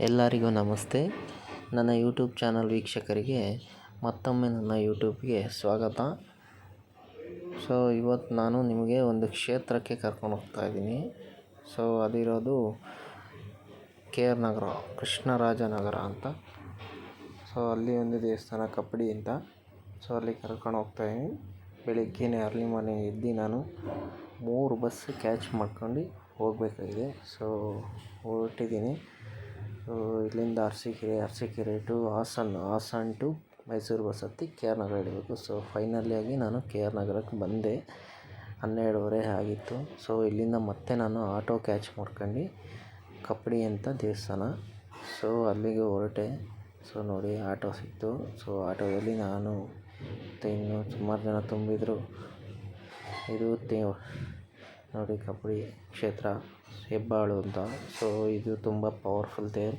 ಎಲ್ಲರಿಗೂ ನಮಸ್ತೆ. ನನ್ನ ಯೂಟ್ಯೂಬ್ ಚಾನಲ್ ವೀಕ್ಷಕರಿಗೆ ಮತ್ತೊಮ್ಮೆ ನನ್ನ ಯೂಟ್ಯೂಬ್ಗೆ ಸ್ವಾಗತ. ಸೊ ಇವತ್ತು ನಾನು ನಿಮಗೆ ಒಂದು ಕ್ಷೇತ್ರಕ್ಕೆ ಕರ್ಕೊಂಡು ಹೋಗ್ತಾ ಇದ್ದೀನಿ. ಸೊ, ಅದಿರೋದು ಕೆ ಆರ್ ನಗರ, ಕೃಷ್ಣರಾಜನಗರ ಅಂತ. ಸೊ, ಅಲ್ಲಿ ಒಂದು ದೇವಸ್ಥಾನ, ಕಪ್ಪಡಿ ಅಂತ. ಸೊ, ಅಲ್ಲಿ ಕರ್ಕೊಂಡು ಹೋಗ್ತಾ ಇದ್ದೀನಿ. ಬೆಳಿಗ್ಗೆನೇ, ಅರ್ಲಿ ಮಾರ್ನಿಂಗ್ ಎದ್ದು ನಾನು ಮೂರು ಬಸ್ ಕ್ಯಾಚ್ ಮಾಡ್ಕೊಂಡು ಹೋಗಬೇಕಾಗಿದೆ. ಸೊ, ಹೊರಟಿದ್ದೀನಿ. ಸೊ ಇಲ್ಲಿಂದ Arsikere Arsikere to Hassan Hassan to Mysuru bus ಹತ್ತಿ ಕೆ ಆರ್ ನಗರ ಇಳಿಬೇಕು ಸೊ ಆಗಿ ನಾನು ಕೆ ಆರ್ ನಗರಕ್ಕೆ ಬಂದೆ. ಹನ್ನೆರಡುವರೆ ಆಗಿತ್ತು. ಸೊ ಇಲ್ಲಿಂದ ಮತ್ತೆ ನಾನು ಆಟೋ ಕ್ಯಾಚ್ ಮಾಡ್ಕೊಂಡು ಕಪ್ಪಡಿ ಅಂತ ದೇವಸ್ಥಾನ. ಸೊ ಅಲ್ಲಿಗೆ ಹೊರಟೆ. ಸೊ ನೋಡಿ ಆಟೋ ಸಿಕ್ತು. ಸೊ ಆಟೋದಲ್ಲಿ ನಾನು ಮತ್ತು ಇನ್ನೂ ಸುಮಾರು ಜನ ತುಂಬಿದರು. ಇದು ನೋಡಿ ಕಬಡ್ಡಿ ಕ್ಷೇತ್ರ ಹೆಬ್ಬಾಳು ಅಂತ. ಸೊ ಇದು ತುಂಬ ಪವರ್ಫುಲ್ ದೇವ್ರು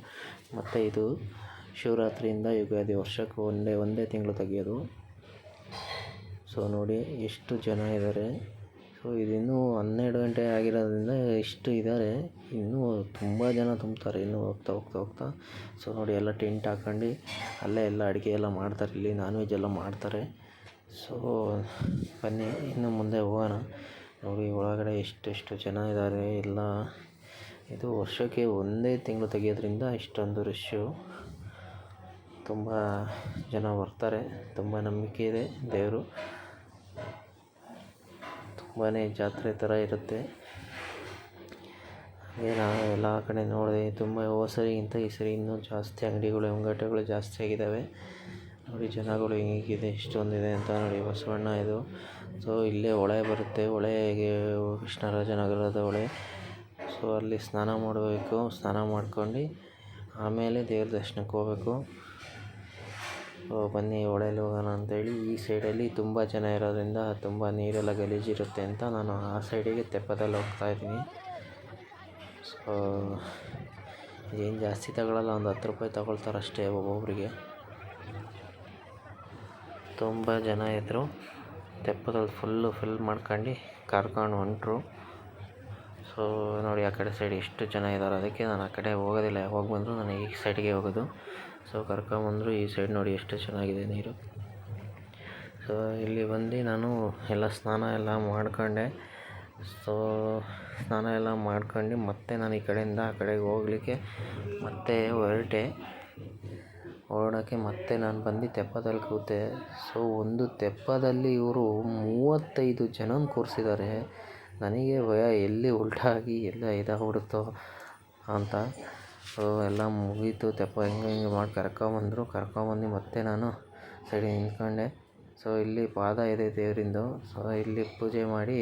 ಮತ್ತು ಇದು ಶಿವರಾತ್ರಿಯಿಂದ ಯುಗಾದಿ ವರ್ಷಕ್ಕೆ ಒಂದೇ ಒಂದೇ ತಿಂಗಳು ತೆಗಿಯೋದು. ಸೊ ನೋಡಿ ಎಷ್ಟು ಜನ ಇದ್ದಾರೆ ಸೊ ಇದಿನ್ನೂ ಹನ್ನೆರಡು ಗಂಟೆ ಆಗಿರೋದ್ರಿಂದ ಇಷ್ಟು ಇದ್ದಾರೆ ಇನ್ನೂ ತುಂಬ ಜನ ತುಂಬ್ತಾರೆ, ಇನ್ನೂ ಹೋಗ್ತಾ ಹೋಗ್ತಾ ಹೋಗ್ತಾ. ಸೊ ನೋಡಿ ಎಲ್ಲ ಟೆಂಟ್ ಹಾಕ್ಕೊಂಡು ಅಲ್ಲೇ ಎಲ್ಲ ಅಡುಗೆ ಎಲ್ಲ ಮಾಡ್ತಾರೆ. ಇಲ್ಲಿ ನಾನ್ ವೆಜ್ ಎಲ್ಲ ಮಾಡ್ತಾರೆ. ಸೊ ಬನ್ನಿ, ಇನ್ನು ಮುಂದೆ ಹೋಗೋಣ. ಎಷ್ಟೆಷ್ಟು ಜನ ಇದ್ದಾರೆ. ಎಲ್ಲ ಇದು ವರ್ಷಕ್ಕೆ ಒಂದೇ ತಿಂಗಳು ತೆಗೆಯೋದ್ರಿಂದ ಇಷ್ಟೊಂದು ರಶ್ಶು ತುಂಬ ಜನ ಬರ್ತಾರೆ. ತುಂಬ ನಂಬಿಕೆ ಇದೆ ದೇವರು. ತುಂಬಾ ಜಾತ್ರೆ ಥರ ಇರುತ್ತೆ. ಹಾಗೆ ನಾನು ಎಲ್ಲ ಕಡೆ ನೋಡಿದೆ ತುಂಬ ಹೋದ ಸರಿಗಿಂತ ಈ ಸರಿ ಇನ್ನೂ ಜಾಸ್ತಿ ಅಂಗಡಿಗಳು ಮುಂಗಟ್ಟುಗಳು ಜಾಸ್ತಿ ಆಗಿದ್ದಾವೆ. ನೋಡಿ, ಜನಗಳು ಹೇಗಿದೆ, ಇಷ್ಟೊಂದಿದೆ ಅಂತ ನೋಡಿ, ಬಸವಣ್ಣ ಇದು. ಸೊ ಇಲ್ಲೇ ಹೊಳೆ ಬರುತ್ತೆ. ಹೊಳೆಗೆ ಕೃಷ್ಣರಾಜನಗರದ ಹೊಳೆ. ಸೊ ಅಲ್ಲಿ ಸ್ನಾನ ಮಾಡಬೇಕು. ಸ್ನಾನ ಮಾಡ್ಕೊಂಡು ಆಮೇಲೆ ದೇವ್ರ ದರ್ಶನಕ್ಕೆ ಹೋಗ್ಬೇಕು. ಸೊ ಬನ್ನಿ, ಹೊಳೆಯಲ್ಲಿ ಹೋಗೋಣ ಅಂತೇಳಿ. ಈ ಸೈಡಲ್ಲಿ ತುಂಬ ಜನ ಇರೋದ್ರಿಂದ ತುಂಬ ನೀರೆಲ್ಲ ಗಲೀಜಿರುತ್ತೆ ಅಂತ ನಾನು ಆ ಸೈಡಿಗೆ ತೆಪ್ಪದಲ್ಲಿ ಹೋಗ್ತಾ ಇದ್ದೀನಿ. ಸೊ ಏನು ಜಾಸ್ತಿ ತಗೊಳ್ಳಲ್ಲ ಒಂದು ಹತ್ತು ರೂಪಾಯಿ ತಗೊಳ್ತಾರಷ್ಟೇ ಒಬ್ಬೊಬ್ಬರಿಗೆ ತುಂಬ ಜನ ಇದ್ದರು. ತೆಪ್ಪದಲ್ಲಿ ಫುಲ್ಲು ಫಿಲ್ ಮಾಡ್ಕೊಂಡು ಕರ್ಕೊಂಡು ಹೊಂಟರು. ಸೊ ನೋಡಿ, ಆ ಕಡೆ ಸೈಡ್ ಎಷ್ಟು ಜನ ಇದ್ದಾರೆ ಅದಕ್ಕೆ ನಾನು ಆ ಕಡೆ ಹೋಗೋದಿಲ್ಲ. ಯಾವಾಗ ಬಂದರೂ ನಾನು ಈ ಸೈಡ್ಗೆ ಹೋಗೋದು. ಸೊ ಕರ್ಕೊಂಬಂದರು ಈ ಸೈಡ್ ನೋಡಿ ಎಷ್ಟು ಚೆನ್ನಾಗಿದೆ ನೀರು. ಸೊ ಇಲ್ಲಿ ಬಂದು ನಾನು ಎಲ್ಲ ಸ್ನಾನ ಎಲ್ಲ ಮಾಡ್ಕೊಂಡೆ. ಸೊ ಸ್ನಾನ ಎಲ್ಲ ಮಾಡ್ಕೊಂಡು ಮತ್ತೆ ನಾನು ಈ ಕಡೆಯಿಂದ ಆ ಕಡೆಗೆ ಹೋಗ್ಲಿಕ್ಕೆ ಮತ್ತೆ ಹೊರಟೆ. ಹೊರಡೋಕ್ಕೆ ಮತ್ತೆ ನಾನು ಬಂದು ತೆಪ್ಪದಲ್ಲಿ ಕೂತೆ. ಸೊ ಒಂದು ತೆಪ್ಪದಲ್ಲಿ ಇವರು ಮೂವತ್ತೈದು ಜನನ್ ಕೂರಿಸಿದ್ದಾರೆ ನನಗೆ ಭಯ, ಎಲ್ಲಿ ಉಲ್ಟಾಗಿ ಎಲ್ಲ ಇದಾಗ್ಬಿಡುತ್ತೋ ಅಂತ. ಸೊ ಎಲ್ಲ ಮುಗೀತು. ತೆಪ್ಪ ಹೆಂಗೆ ಹಿಂಗೆ ಮಾಡಿ ಕರ್ಕೊಂಬಂದರು. ಕರ್ಕೊಂಬಂದು ಮತ್ತೆ ನಾನು ಸೈಡಿಗೆ ನಿಂತ್ಕೊಂಡೆ. ಸೊ ಇಲ್ಲಿ ಪಾದ ಇದೆ ದೇವರಿಂದು. ಸೊ ಇಲ್ಲಿ ಪೂಜೆ ಮಾಡಿ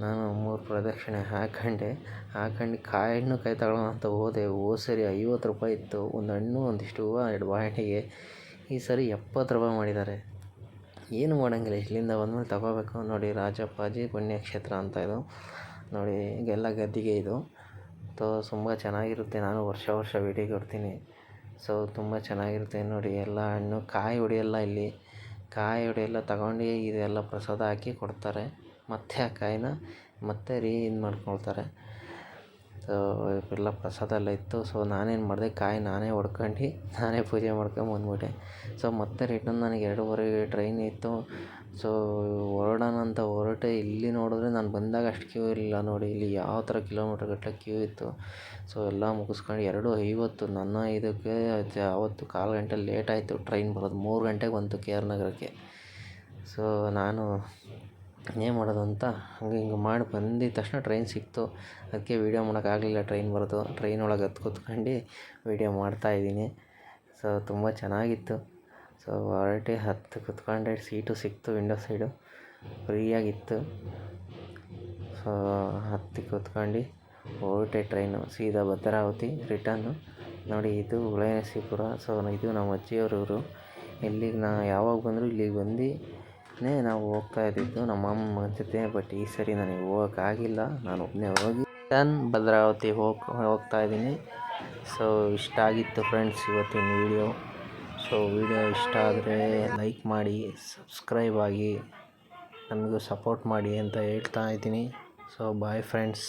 ನಾನು ಮೂರು ಪ್ರದಕ್ಷಿಣೆ ಹಾಕ್ಕೊಂಡೆ ಹಾಕೊಂಡು ಕಾಯಿ ಹಣ್ಣು ಕಾಯಿ ತಗೊಳ್ಳೋಣ ಅಂತ ಹೋದೆ. ಹೋದ ಸರಿ, ಐವತ್ತು ರೂಪಾಯಿ ಇತ್ತು. ಒಂದು ಹಣ್ಣು, ಒಂದಿಷ್ಟು ಹೂವು, ಎರಡು ಬಾಳೆಹಣ್ಣಿಗೆ ಈ ಸರಿ ಎಪ್ಪತ್ತು ರೂಪಾಯಿ ಮಾಡಿದ್ದಾರೆ. ಏನು ಮಾಡೋಂಗಿಲ್ಲ, ಇಲ್ಲಿಂದ ಬಂದಮೇಲೆ ತಗೋಬೇಕು. ನೋಡಿ, ರಾಜಪ್ಪಾಜಿ ಪುಣ್ಯಕ್ಷೇತ್ರ ಅಂತ ಇದು. ನೋಡಿ ಈಗೆಲ್ಲ ಗದ್ದಿಗೆ ಇದು. ತೋ, ತುಂಬ ಚೆನ್ನಾಗಿರುತ್ತೆ. ನಾನು ವರ್ಷ ವರ್ಷ ಭೇಟಿ ಕೊಡ್ತೀನಿ. ಸೊ, ತುಂಬ ಚೆನ್ನಾಗಿರುತ್ತೆ. ನೋಡಿ, ಎಲ್ಲ ಹಣ್ಣು, ಕಾಯಿ ಹೊಡೆಯಲ್ಲ ಇಲ್ಲಿ. ಕಾಯಿ ಹೊಡಿಯೆಲ್ಲ ತಗೊಂಡು ಇದೆಲ್ಲ ಪ್ರಸಾದ ಹಾಕಿ ಕೊಡ್ತಾರೆ. ಮತ್ತೆ ಆ ಕಾಯಿನ ಮತ್ತೆ ರೀ ಇದು ಮಾಡ್ಕೊಳ್ತಾರೆ. ಸೊ ಎಲ್ಲ ಪ್ರಸಾದ ಎಲ್ಲ ಇತ್ತು. ಸೊ ನಾನೇನು ಮಾಡಿದೆ, ಕಾಯಿ ನಾನೇ ಹೊಡ್ಕೊಂಡು ನಾನೇ ಪೂಜೆ ಮಾಡ್ಕೊಂಬಂದ್ಬಿಟ್ಟೆ ಸೊ ಮತ್ತೆ ರಿಟರ್ನ್ ನನಗೆ ಎರಡೂವರೆಗೆ ಟ್ರೈನ್ ಇತ್ತು. ಸೊ ಹೊರಡೋಣ ಅಂತ ಹೊರಟೆ ಇಲ್ಲಿ ನೋಡಿದ್ರೆ ನಾನು ಬಂದಾಗ ಅಷ್ಟು ಕ್ಯೂ ಇರಲಿಲ್ಲ ನೋಡಿ. ಇಲ್ಲಿ ಯಾವ ಥರ ಕಿಲೋಮೀಟ್ರ್ ಗಟ್ಟಲೆ ಕ್ಯೂ ಇತ್ತು. ಸೊ ಎಲ್ಲ ಮುಗಿಸ್ಕೊಂಡು ಎರಡು ಐವತ್ತು, ನನ್ನ ಇದಕ್ಕೆ ಅವತ್ತು ಕಾಲು ಗಂಟೆ ಲೇಟ್ ಆಯಿತು. ಟ್ರೈನ್ ಬರೋದು ಮೂರು ಗಂಟೆಗೆ ಬಂತು ಕೆ ಆರ್ ನಗರಕ್ಕೆ. ಸೊ ನಾನು ಏನು ಮಾಡೋದು ಅಂತ ಹಂಗೆ ಹಿಂಗೆ ಮಾಡಿ ಬಂದಿದ್ದ ತಕ್ಷಣ ಟ್ರೈನ್ ಸಿಕ್ತು. ಅದಕ್ಕೆ ವೀಡಿಯೋ ಮಾಡೋಕ್ಕಾಗಲಿಲ್ಲ ಟ್ರೈನ್ ಬರೋದು. ಟ್ರೈನ್ ಒಳಗೆ ಹತ್ತು ಕೂತ್ಕೊಂಡು ವೀಡಿಯೋ ಮಾಡ್ತಾಯಿದ್ದೀನಿ ಸೊ ತುಂಬ ಚೆನ್ನಾಗಿತ್ತು. ಸೊ ಹೊರಟೆ ಹತ್ತು ಕೂತ್ಕೊಂಡೆ ಸೀಟು ಸಿಕ್ತು ವಿಂಡೋ ಸೈಡು ಫ್ರೀಯಾಗಿತ್ತು ಸೊ ಹತ್ತಿ ಕೂತ್ಕೊಂಡು ಹೊರಟೆ ಟ್ರೈನು ಸೀದಾ ಭದ್ರಾವತಿ ರಿಟರ್ನು ನೋಡಿ, ಇದು ಉಳಯನಸೀಪುರ ಸೊ ಇದು ನಮ್ಮ ಅಜ್ಜಿಯವ್ರ ಇಲ್ಲಿಗೆ ನಾ ಯಾವಾಗ ಬಂದರೂ ಇಲ್ಲಿಗೆ ಬಂದು ನೇ ನಾವು ಹೋಗ್ತಾ ಇದ್ದಿದ್ದು ನಮ್ಮ ಅಮ್ಮ ಜೊತೆ ಬಟ್ ಈ ಸರಿ ನನಗೆ ಹೋಗೋಕ್ಕಾಗಿಲ್ಲ ನಾನು ಒಬ್ಬನೇ ಹೋಗಿ ನಾನು ಭದ್ರಾವತಿ ಹೋಗಿ, ಹೋಗ್ತಾ ಇದ್ದೀನಿ. ಸೊ ಇಷ್ಟ ಆಗಿತ್ತು ಫ್ರೆಂಡ್ಸ್ ಇವತ್ತಿನ ವೀಡಿಯೋ ಸೊ ವೀಡಿಯೋ ಇಷ್ಟ ಆದರೆ ಲೈಕ್ ಮಾಡಿ ಸಬ್ಸ್ಕ್ರೈಬ್ ಆಗಿ, ನಮಗೂ ಸಪೋರ್ಟ್ ಮಾಡಿ ಅಂತ ಹೇಳ್ತಾ ಇದ್ದೀನಿ. So bye friends